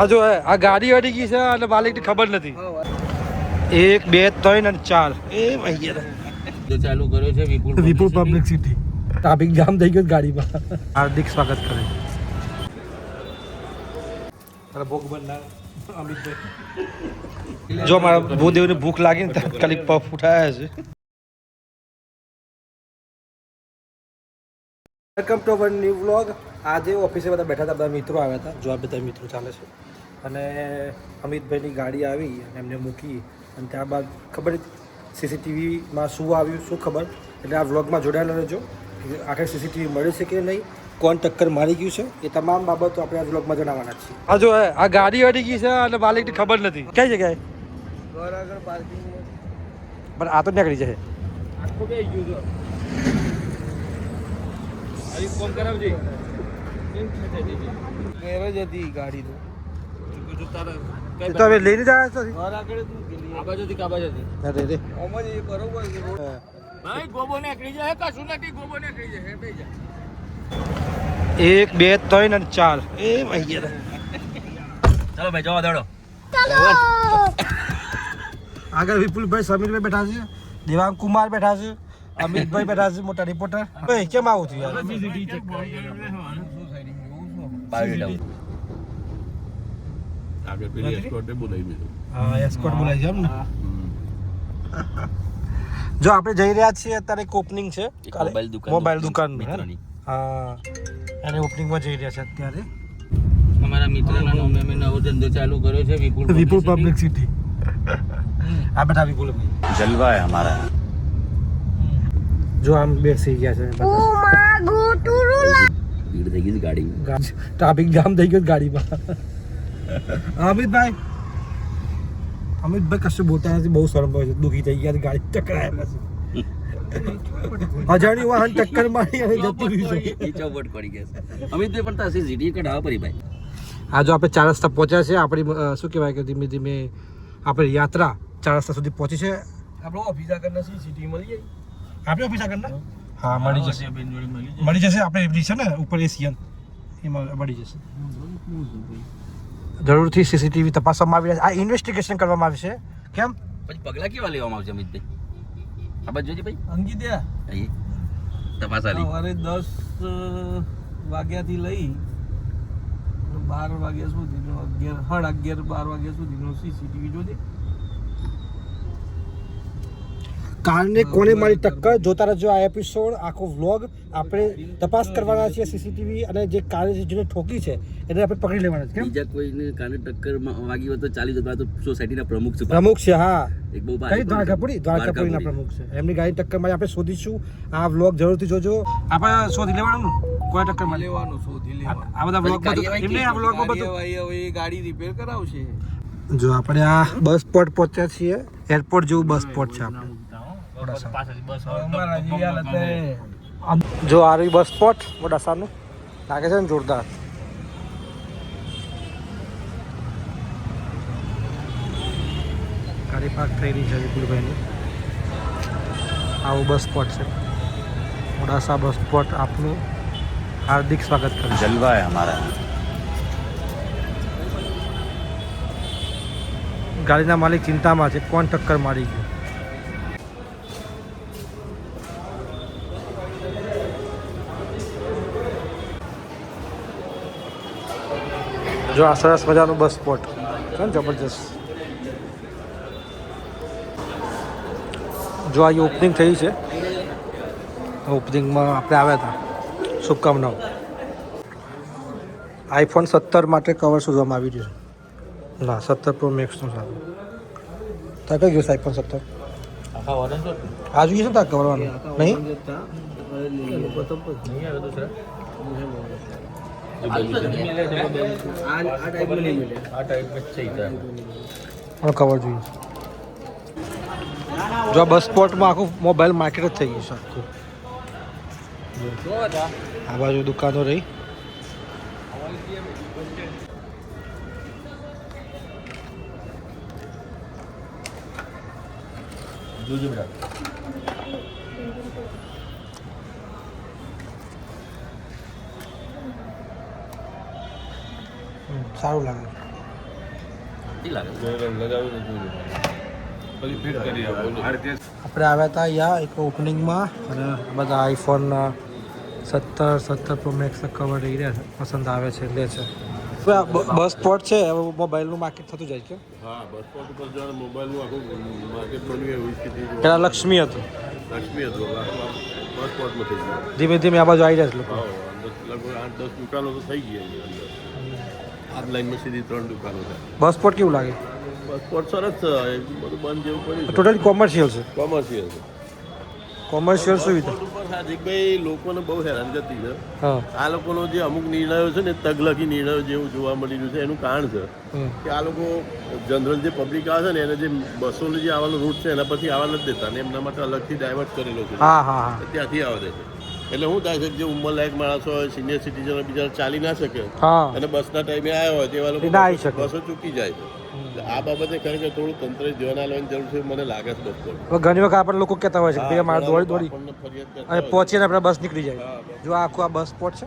આ જો આ ગાડી અડી ગઈ છે અને માલિકને ખબર નથી. એક બે ત્રણ અને ચાર. એ ભાઈ ચાલુ કર્યો છે Vipul Vipul public city traffic jam થઈ ગયો ગાડીમાં. હાર્દિક સ્વાગત કરે. મારા ભોગ બનનાર અમિતભાઈ. જો મારા ભૂદેવને ભૂખ લાગી ને તાત્કાલિક પફ ઉઠાયા છે. Welcome to our new vlog આજે ઓફિસે બધા બેઠા હતા બધા મિત્રો આવ્યા હતા જો આ બધા મિત્રો ચાલે છે. અને અમિતભાઈની ગાડી આવી અને એમને મૂકી અને ત્યારબાદ ખબર સીસીટીવીમાં શું આવ્યું શું ખબર? એટલે આ વ્લોગમાં જોડાયેલા રહેજો. આખરે સીસીટીવી મળે છે કે નહીં કોણ ટક્કર મારી ગયું છે એ તમામ બાબતો આપણે આ વ્લોગમાં જણાવવાના છીએ. આ જો આ ગાડી અડી ગઈ છે અને માલિકની ખબર નથી. કઈ જગ્યાએ ઘર આગળ પાર્કિંગ પણ આ તો નીકળી જશે. આખું ગયું ફોન કરાવજે. ગેરેજ હતી ગાડી તો તો હવે લઈને જાય છે. ઘર આગળ તું આ બાજુથી કા બાજુથી અરે રે. ઓમ જ બરોબર ભાઈ ગોબો નીકળી જાય. કશું નથી ગોબો નીકળી જાય. બે જા. એક બે ત્રણ અને ચાર. એ ભૈયા ચાલો ભાઈ જવા દેડો. આગળ વિપુલભાઈ સમીરભાઈ બેઠા છે. દેવાંગ કુમાર બેઠા છે. અમિતભાઈ બેઠા છે મોટા રિપોર્ટર ભાઈ કેમ આવું થયું યાર? જો આપણે જઈ રહ્યા છીએ અત્યારે એક ઓપનિંગ છે. મોબાઈલ દુકાન મોબાઈલ દુકાન મિત્રની. હા અને ઓપનિંગમાં જઈ રહ્યા છે અત્યારે. અમારા મિત્રના નામે અમે નવો ધંધો ચાલુ કર્યો છે વિપુલ વિપુલ પબ્લિક સિટી આ બેઠા વિપુલ જલવા હે હમારા જો આમ બેસી ગયા છે ભીડ થઈ ગઈ ગાડી ગાડી- ટ્રાફિક જામ થઈ ગયો ગાડીમાં. અમિતભાઈ. અમિતભાઈ કશું બોલતા નથી બહુ શરમ આવે છે. દુઃખી થઈ ગયા ગાડી ટકરાય નથી અજાણી વાહન ટક્કર મારી અને જતું રહ્યું છે. ચોપટ પડી ગયા છે. અમિતભાઈ પણ તાસી સીટી કઢાવા પડી ભાઈ? આ જો આપણે ચાર રસ્તા પહોંચ્યા છે. આપણી શું કહેવાય કે ધીમે ધીમે આપણી યાત્રા ચાર રસ્તા સુધી પહોંચી છે. આપણો ઓફિસ આગળ નથી સીટી મળી જાય આપણે ઓફિસ આગળ ના હા મળી જશે. મળી જશે આપણે એવી છે ને? ઉપર એશિયન એમાં મળી જશે. જરૂરથી સીસીટીવી તપાસવામાં આવી છે. આ ઇન્વેસ્ટિગેશન કરવામાં આવશે. કેમ? પછી પગલા કેવા લેવામાં આવશે અમિતભાઈ? આ બાજુ જોજે ભાઈ. અંકિત્યા અહીં તપાસ આલી સવારે દસ વાગ્યાથી લઈ બાર વાગ્યા સુધી અગિયાર સાડા અગિયાર બાર વાગ્યા સુધીનો સીસીટીવી જોજે. કારને કોને મારી ટક્કર? જોતા રહેજો આ એપિસોડ આખો વ્લોગ આપણે તપાસ કરવાના છીએ સીસીટીવી અને જે કારે જેને ઠોકી છે એને આપણે પકડી લેવાના છે બીજા કોઈને કાને ટક્કર વાગી હોય તો ચાલી જતો તો સોસાયટીના પ્રમુખ છે. પ્રમુખ છે હા. એક બહુ કઈ દ્વારકાપુરી દ્વારકાપુરીના પ્રમુખ છે. એમની ગાડી ટક્કર મારી આપણે શોધીશું. આ વ્લોગ જરૂરથી જોજો. આપણે શોધી લેવાનું? કોઈ ટક્કરમાં લેવાનું શોધી લેવાનું. આ બધા વ્લોગ બધું એમને આ વ્લોગમાં બધું હવે એ ગાડી રિપેર કરાવશે. જો આપણે આ બસ સ્પોટ પહોંચ્યા છીએ. એરપોર્ટ જેવું બસ સ્પોટ છે આપણે. જો આ રહી બસ સ્પોટ મોડાસાનું લાગે છે ને જોરદાર. ગાડી પાર્ક થઈ રહી છે વિપુલભાઈની. આવું બસ સ્પોટ છે. મોડાસા બસ સ્પોટ આપનું હાર્દિક સ્વાગત કરું જલવા હે ગાડીના માલિક ચિંતામાં છે. કોણ ટક્કર મારી ગયું? જો આ સરસ મજાનું બસ સ્પોટ. છે ને જબરજસ્ત. જો આ ઓપનિંગ થઈ છે. ઓપનિંગમાં આપણે આવ્યા હતા. શુભકામનાઓ. આઈફોન સત્તર માટે કવર શોધવામાં આવી રહ્યું છે. ના સત્તર પ્રો મેક્સનું સારું. તાર કઈ ગયું આઈફોન સત્તર? આ જોઈએ છે ત્યાં કવરવાનું નહીં? પણ ખબર જોઈએ. જો બસ સ્પોટમાં આખું મોબાઈલ માર્કેટ જ થઈ ગયું છે આખું. આ બાજુ દુકાનો રહી. હમ, સારું લાગે. આપણે. આવ્યા હતા અહીંયા એક ઓપનિંગમાં અને બધા આઈફોન સત્તર સત્તર પ્રો મેક્સ કવર રહી રહ્યા છે. પસંદ આવે છે લે છે. બસ સ્પોટ છે? હવે મોબાઈલનું માર્કેટ થતું જાય છે. પહેલાં લક્ષ્મી હતું. લક્ષ્મી હતું ધીમે ધીમે આ બાજુ આવી રહ્યા છે લોકો. લગભગ આઠ દસ દુકાનો તો થઈ ગઈ અંદર. આ લાઈનમાં સીધી ત્રણ દુકાનો છે. બસ સ્પોટ કેવું લાગે? બસ સ્પોટ સરસ છે. બધું બંધ જેવું પડ્યું છે. ટોટલી કોમર્શિયલ છે. કોમર્શિયલ છે. કોમર્શિયલ સુવિધા. હાર્દિકભાઈ લોકોને બહુ હેરાનગતિ છે. હા. આ લોકોનો જે અમુક નિર્ણયો છે ને તગલકી નિર્ણયો જેવું જોવા મળી રહ્યું છે એનું કારણ છે કે આ લોકો જનરલ જે પબ્લિક આવે છે ને એને જે બસોનો જે આવવાનો રૂટ છે એના પરથી આવવા નથી દેતા ને એમના માટે અલગથી ડાયવર્ટ કરેલો છે. ત્યાંથી આવે છે. એટલે શું થાય છે કે ઉંમર લાયક માણસો હોય સિનિયર સિટીઝન બીજા ચાલી ના શકે. હા. અને બસના ટાઈમે આવ્યા હોય તેવા લોકો આવી શકે. બસો ચૂકી જાય છે. આ બાબતે ખરેખર થોડું તંત્ર ધ્યાન આપવાની જરૂર છે મને લાગે છે બસ ઘણી વખત આપણે લોકો કહેતા હોય છે કે મારે દોડી દોડી. અને પહોંચીને આપણે બસ નીકળી જાય. જો આખું આ બસ સ્પોટ છે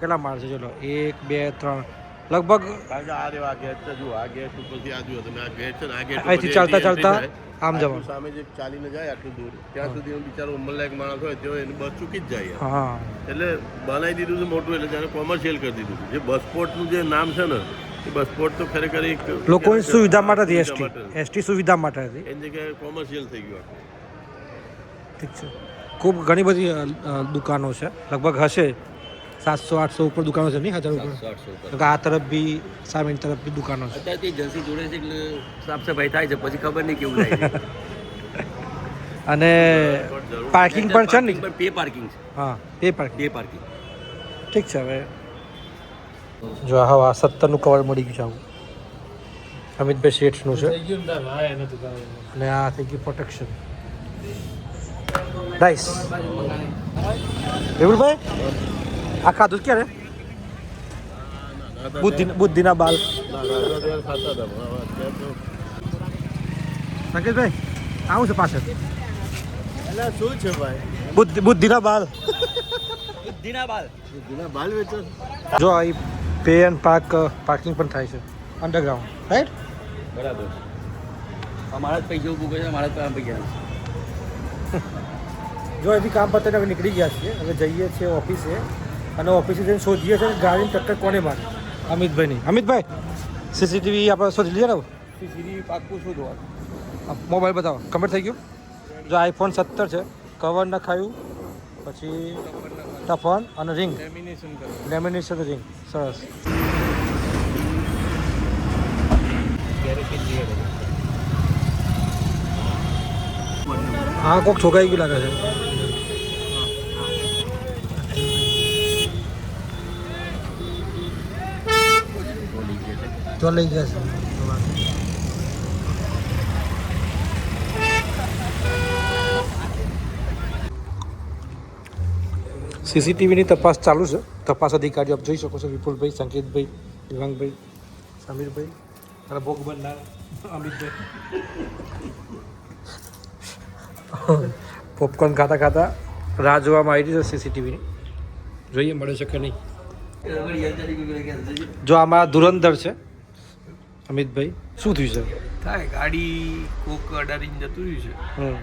કેટલા માણસો ચલો એક બે ત્રણ. લગભગ અહીંથી ચાલતા ચાલતા આમ જવા સામે જે ચાલીને જાય આટલું દૂર. ત્યાં સુધી બિચારો ઉંમરલાયક માણસ હોય તેઓ એની બસ ચૂકી જ જાય હા. એટલે બનાવી દીધું છે મોટું એટલે જાણે કોમર્શિયલ કરી દીધું જે બસ સ્પોર્ટનું જે નામ છે ને એ બસ સ્પોર્ટ તો ખરેખર એક લોકોની સુવિધા માટે હતી એસટી. એસટી સુવિધા માટે હતી. એની જગ્યાએ કોમર્શિયલ થઈ ગયું ઠીક છે. ખૂબ ઘણી બધી દુકાનો છે. લગભગ હશે. સાતસો આઠસો ઉપર દુકાનો છે નહીં હજાર ઉપર. આ તરફ બી સામેની તરફ બી દુકાનો છે. અત્યારથી એજન્સી જોડે છે એટલે સાફ સફાઈ થાય છે. પછી ખબર નહીં કેવું થાય અને પાર્કિંગ પણ છે ને? પે પાર્કિંગ છે. હા પે પાર્કિંગ પે પાર્કિંગ ઠીક છે હવે. જો હા સત્તરનું કવર મળી ગયું છે આવું. અમિતભાઈ શેઠનું છે. અને આ થઈ ગયું પ્રોટેક્શન નાઈસ વિપુલભાઈ આ ખાધું ક્યારે? બુદ્ધિ બુદ્ધિના બાલ. સંકેતભાઈ આવું છે પાછળ? એટલે શું છે ભાઈ બુદ્ધિ બુદ્ધિના બાલ. બુદ્ધિના બાલ જૂના બાલ વેચો જો આ પે એન્ડ પાર્ક પાર્કિંગ પણ થાય છે અંડરગ્રાઉન્ડ રાઈટ બરાબર. અમારા જ પૈસા ઊભું કરે છે અમારા જ કામ પૈસા જો એથી કામ પતાવીને નીકળી ગયા છીએ. હવે જઈએ છીએ ઓફિસે. અને ઓફિસે જઈને શોધીએ છીએ ગાડીની ટક્કર કોને મારી. અમિતભાઈની. અમિતભાઈ સીસીટીવી આપણે શોધી લઈએ ને સીસીટીવી પાક્કું શોધવા મોબાઈલ બતાવો. કમ્પ્લીટ થઈ ગયું? જો આઈફોન સત્તર છે કવર નખાયું પછી ટફન અને રિંગ. Lamination ring. સરસ. હા કોક ઠોકાઈ ગયું લાગે છે. તો લઈ સીસીટીવીની તપાસ ચાલુ છે. તપાસ અધિકારીઓ આપ જોઈ શકો છો. વિપુલભાઈ સંકેતભાઈ દિવાંગભાઈ સમીરભાઈ અને ભોગ બનનાર અમિતભાઈ. પોપકોર્ન ખાતા ખાતા રાહ જોવામાં આવી રહી છે સીસીટીવીની. જોઈએ મળે છે કે નહીં. જો આમાં ધુરંધર છે અમિતભાઈ શું થયું છે? થાય ગાડી કોક અડાડીને જતું રહ્યું હમ.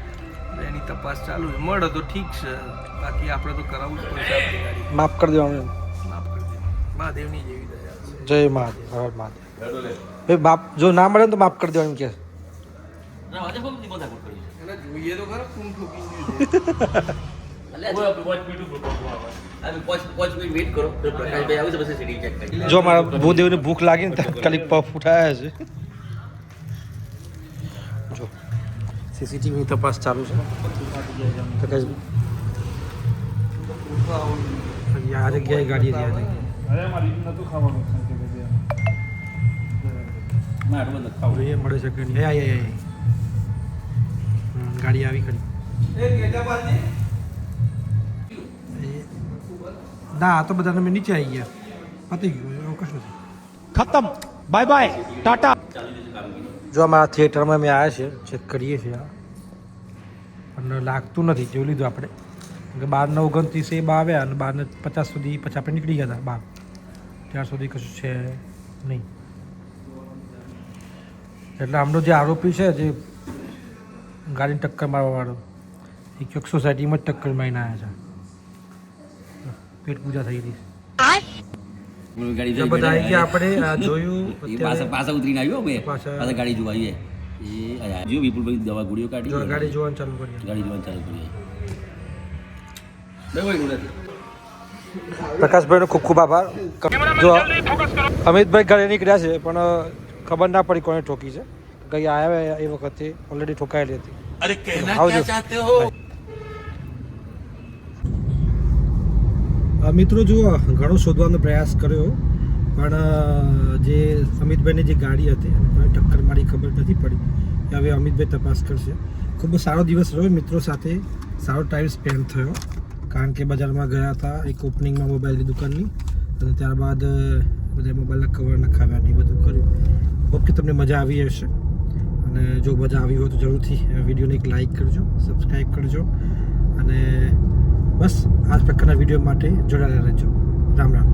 છે એની તપાસ ચાલુ છે. મળે તો ઠીક છે. બાકી આપણે તો કરાવવું જ પડશે આપણી ગાડી. માફ કરી દેવાનું. માફ કરી દેવા મહાદેવની જેવી દયા છે. જય મહાદેવ હર મહાદેવ. ભાઈ બાપ જો ના મળે ને તો માફ કરી દેવાનું કે. જોઈએ તો ખરા કોણ ઠોકી જો મારા ભૂદેવને ભૂખ લાગી ને તાત્કાલિક પફ ઉઠાયા છે. જો સીસીટીવીની તપાસ ચાલુ છે. તો કઈ આ જગ્યાએ ગાડી હતી જોઈએ મળે છે કે નહીં. ગાડી આવી ખરી. ના આ તો બધાને મેં નીચે આવી ગયા. પતી ગયું એવું કશું નથી. ખતમ. બાય બાય ટાટા જો અમારા થિયેટરમાં અમે આવ્યા છે ચેક કરીએ છીએ આ પણ લાગતું નથી જોઈ લીધું આપણે. કે બારને ઓગણત્રીસે બા આવ્યા અને બારને પચાસ સુધી પછી આપણે નીકળી ગયા હતા બાર. ત્યાર સુધી કશું છે નહીં. એટલે આમનો જે આરોપી છે જે ગાડીને ટક્કર મારવાવાળો એ ક્યાંક સોસાયટીમાં જ ટક્કર મારીને આવ્યા છે. પેટ પૂજા થઈ હતી તો બધા આપણે જોયું પાછા ઉતરીને આવ્યો મેં પાછા- પાછા ગાડી જોવા આવીએ. એ જો વિપુલભાઈ દવા ગોળીઓ કાઢી ગાડી જોવાનું ચાલુ કરીએ ગાડી જોવાનું ચાલુ કરી પ્રકાશભાઈનો ખૂબ ખૂબ આભાર. જો અમિતભાઈ ઘરે નીકળ્યા છે પણ ખબર ના પડી કોને ઠોકી છે. ગઈ આવ્યા એ વખતે ઓલરેડી ઠોકાયેલી હતી. અરે કહેના આવજો. ક્યાં ચાહતે હો? મિત્રો જુઓ, ઘણો શોધવાનો પ્રયાસ કર્યો, પણ જે અમિતભાઈની જે ગાડી હતી એને કોઈ ટક્કર મારી ખબર નથી પડી કે હવે અમિતભાઈ તપાસ કરશે. ખૂબ સારો દિવસ રહ્યો મિત્રો સાથે, સારો ટાઈમ સ્પેન્ડ થયો, કારણ કે બજારમાં ગયા હતા, એક ઓપનિંગમાં મોબાઈલની દુકાનની, અને ત્યારબાદ બધા મોબાઈલના કવર નખાવ્યા ને એ બધું કર્યું. હોપ કે તમને મજા આવી હશે. અને જો મજા આવી હોય તો જરૂરથી વિડીયોને એક લાઈક કરજો સબસ્ક્રાઈબ કરજો, અને બસ આ પ્રકારના વીડિયો માટે જોડાયેલા રહેજો. રામ રામ.